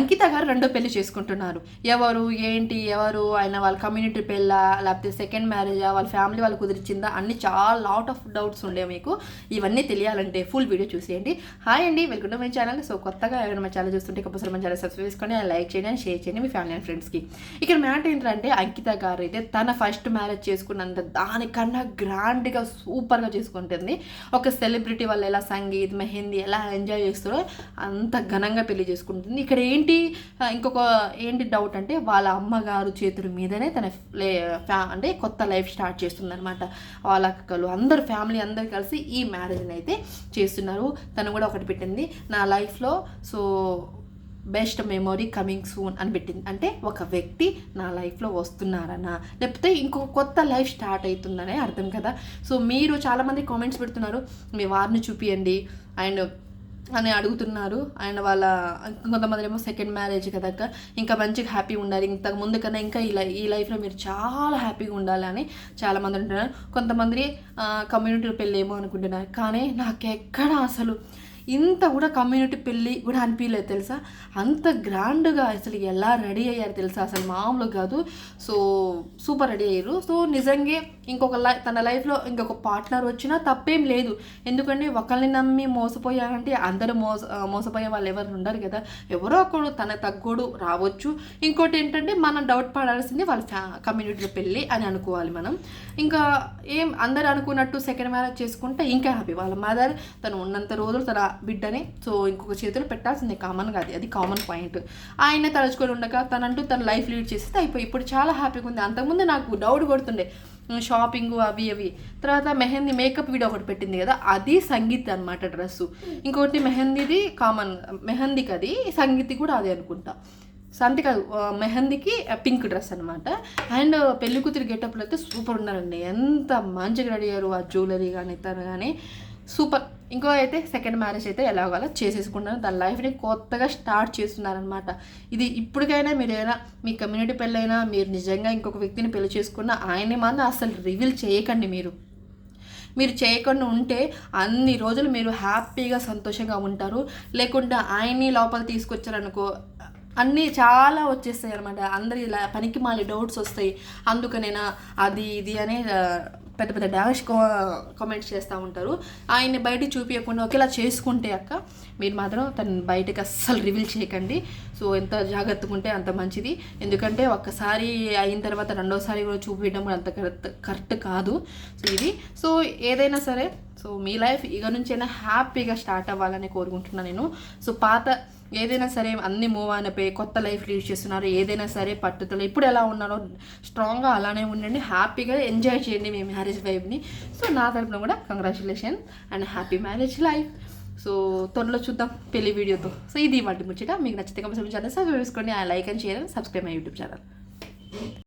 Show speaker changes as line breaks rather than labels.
అంకిత గారు రెండో పెళ్ళి చేసుకుంటున్నారు. ఎవరు ఏంటి ఎవరు ఆయన వాళ్ళ కమ్యూనిటీ పెళ్ళా లేకపోతే సెకండ్ మ్యారేజా వాళ్ళ ఫ్యామిలీ వాళ్ళు కుదిరిచిందా అన్ని చాలా లాట్ ఆఫ్ డౌట్స్ ఉండే మీకు. ఇవన్నీ తెలియాలంటే ఫుల్ వీడియో చూసేయండి. హాయ్ అండి welcome to my channel so కొత్తగా ఎవరైనా మా ఛానల్ చూస్తుంటే కంపల్సరీ మన ఛానల్ సబ్స్క్రైబ్ చేసుకొని లైక్ చేయండి అండ్ షేర్ చేయండి మీ ఫ్యామిలీ అండ్ ఫ్రెండ్స్కి ఇక్కడ మ్యాటర్ ఏంటంటే అంకిత గారు అయితే తన ఫస్ట్ మ్యారేజ్ చేసుకున్నంత దానికన్నా గ్రాండ్గా సూపర్గా చేసుకుంటుంది. ఒక సెలబ్రిటీ వాళ్ళు ఎలా సంగీత్ మెహందీ ఎలా ఎంజాయ్ చేస్తారో అంత ఘనంగా పెళ్ళి చేసుకుంటుంది. ఇక్కడ ఏంటి ఏంటి? ఇంకొక ఏంటి డౌట్ అంటే వాళ్ళ అమ్మగారు చేతుల మీదనే తన ఫ్యా అంటే కొత్త లైఫ్ స్టార్ట్ చేస్తుందనమాట వాళ్ళ అక్కలు అందరు ఫ్యామిలీ అందరు కలిసి ఈ మ్యారేజ్ని అయితే చేస్తున్నారు. తను కూడా ఒకటి పెట్టింది నా లైఫ్లో so best memory coming soon అని పెట్టింది. అంటే ఒక వ్యక్తి నా లైఫ్లో వస్తున్నారనా? లేకపోతే ఇంకొక కొత్త లైఫ్ స్టార్ట్ అవుతుందనే అర్థం కదా? సో మీరు చాలామంది కామెంట్స్ పెడుతున్నారు మీ వారిని చూపియండి. అండ్ అని అడుగుతున్నారు. అండ్ వాళ్ళ కొంతమంది ఏమో సెకండ్ మ్యారేజ్ కదా ఇంకా మంచిగా హ్యాపీగా ఉండాలి. ఇంతకు ముందు కన్నా ఇంకా ఈ లై ఈ లైఫ్లో మీరు చాలా హ్యాపీగా ఉండాలని చాలామంది అంటున్నారు. కొంతమంది కమ్యూనిటీ పెళ్ళేమో అనుకుంటున్నారు. కానీ నాకు ఎక్కడ అసలు ఇంత కూడా కమ్యూనిటీ పెళ్ళి కూడా అనిపించలేదు తెలుసా? అంత గ్రాండ్గా అసలు ఎలా రెడీ అయ్యారు తెలుసా? అసలు మామూలు కాదు. సో సూపర్ రెడీ అయ్యారు. సో నిజంగా ఇంకొక లై తన లైఫ్లో ఇంకొక పార్ట్నర్ వచ్చినా తప్పేం లేదు. ఎందుకంటే ఒకరిని నమ్మి మోసపోయారంటే అందరూ మోస మోసపోయే వాళ్ళు ఎవరు ఉండరు కదా. ఎవరో ఒకడు తన తగ్గోడు రావచ్చు. ఇంకోటి ఏంటంటే మనం డౌట్ పడాల్సింది వాళ్ళ ఫ్యా కమ్యూనిటీలో పెళ్ళి అని అనుకోవాలి మనం. ఇంకా ఏం అందరు అనుకున్నట్టు సెకండ్ మ్యారేజ్ చేసుకుంటే ఇంకా హ్యాపీ వాళ్ళ మదర్ తను ఉన్నంత రోజులు తన బిడ్డని. సో ఇంకొక చేతిలో పెట్టాల్సిందే కామన్గా అది. అది కామన్ పాయింట్ ఆయన తలుచుకొని ఉండగా తనంటూ తన లైఫ్ లీడ్ చేస్తే అయిపోయి ఇప్పుడు చాలా హ్యాపీగా ఉంది. అంతకుముందు నాకు డౌట్ కొడుతుండే. షాపింగ్ అవి అవి తర్వాత మెహందీ మేకప్ వీడియో ఒకటి పెట్టింది కదా అది సంగీత్ అనమాట డ్రెస్సు. ఇంకొకటి మెహందీది కామన్ మెహందీకి అది సంగీత్ కూడా అదే అనుకుంటా. సంతి కాదు మెహందీకి పింక్ డ్రెస్ అనమాట అండ్ పెళ్ళి కూతురు గెటప్లో అయితే సూపర్ ఉన్నారండి. ఎంత మంచిగా రెడీ అయ్యారు ఆ జ్యువెలరీ కానీ తను కానీ సూపర్. ఇంకో అయితే సెకండ్ మ్యారేజ్ అయితే ఎలాగోలా చేసేసుకున్నారు తన లైఫ్ని కొత్తగా స్టార్ట్ చేస్తున్నారనమాట ఇది ఇప్పటికైనా మీరు ఏదైనా మీ కమ్యూనిటీ పెళ్ళైనా మీరు నిజంగా ఇంకొక వ్యక్తిని పెళ్ళి చేసుకున్న ఆయన్ని మాత్రం అసలు రివీల్ చేయకండి మీరు. మీరు చేయకుండా ఉంటే అన్ని రోజులు మీరు హ్యాపీగా సంతోషంగా ఉంటారు. లేకుంటే ఆయన్ని లోపల తీసుకొచ్చారనుకో అన్నీ చాలా వచ్చేస్తాయి అనమాట అందరి పనికి మాలి డౌట్స్ వస్తాయి. అందుకనేనా అది ఇది అనే పెద్ద పెద్ద డాష్ కామెంట్స్ చేస్తూ ఉంటారు. ఆయన్ని బయటికి చూపించకుండా ఒకేలా చేసుకుంటే అక్క మీరు మాత్రం తను బయటకు అస్సలు రివీల్ చేయకండి. సో ఎంత జాగ్రత్తగా ఉంటే అంత మంచిది. ఎందుకంటే ఒక్కసారి అయిన తర్వాత రెండోసారి కూడా చూపించడం కూడా అంత కరెక్ట్ కరెక్ట్ కాదు. సో ఇది. సో ఏదైనా సరే సో మీ లైఫ్ ఇక నుంచైనా హ్యాపీగా స్టార్ట్ అవ్వాలని కోరుకుంటున్నాను నేను. సో పాత ఏదైనా సరే అన్ని మూవ్ అయిపోయి కొత్త లైఫ్ లీడ్ చేస్తున్నారు ఏదైనా సరే పట్టుదల. ఇప్పుడు ఎలా ఉన్నారో స్ట్రాంగ్గా అలానే ఉండండి హ్యాపీగా ఎంజాయ్ చేయండి మీ మ్యారేజ్ లైఫ్ని సో నా తరపున కూడా congratulation and happy marriage life so త్వరలో చూద్దాం పెళ్ళి వీడియోతో. సో ఇది వాటి ముచ్చట. మీకు నచ్చితే కంపల్సరీ ఛానల్ సబ్స్క్రైబ్ చేసుకోండి. ఆ like and share and subscribe my YouTube channel